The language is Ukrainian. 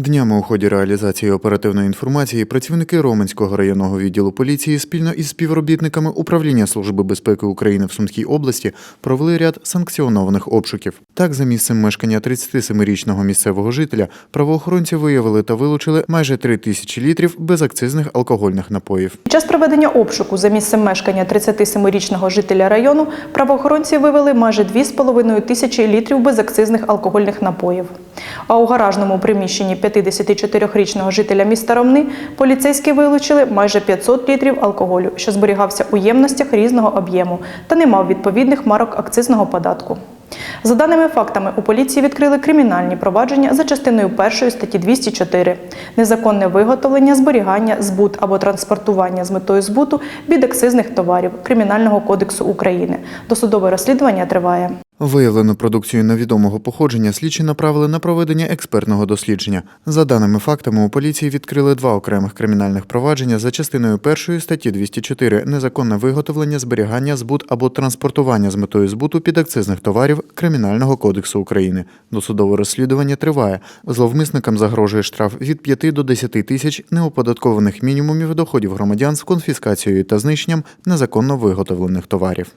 Днями у ході реалізації оперативної інформації працівники Роменського районного відділу поліції спільно із співробітниками управління Служби безпеки України в Сумській області провели ряд санкціонованих обшуків. Так, за місцем мешкання 37-річного місцевого жителя правоохоронці виявили та вилучили майже 3 тисячі літрів безакцизних алкогольних напоїв. Під час проведення обшуку за місцем мешкання 37-річного жителя району правоохоронці вивели майже 2,5 тисячі літрів безакцизних алкогольних напоїв. А у гаражному приміщенні 54-річного жителя міста Ромни поліцейські вилучили майже 500 літрів алкоголю, що зберігався у ємностях різного об'єму та не мав відповідних марок акцизного податку. За даними фактами, у поліції відкрили кримінальні провадження за частиною 1 статті 204 незаконне виготовлення, зберігання, збут або транспортування з метою збуту підакцизних товарів Кримінального кодексу України. Досудове розслідування триває. Виявлену продукцію невідомого походження слідчі направили на проведення експертного дослідження. За даними фактами, у поліції відкрили два окремих кримінальних провадження за частиною першої статті 204 незаконне виготовлення, зберігання, збут або транспортування з метою збуту підакцизних товарів Кримінального кодексу України. Досудове розслідування триває. Зловмисникам загрожує штраф від 5 до 10 тисяч неоподаткованих мінімумів доходів громадян з конфіскацією та знищенням незаконно виготовлених товарів.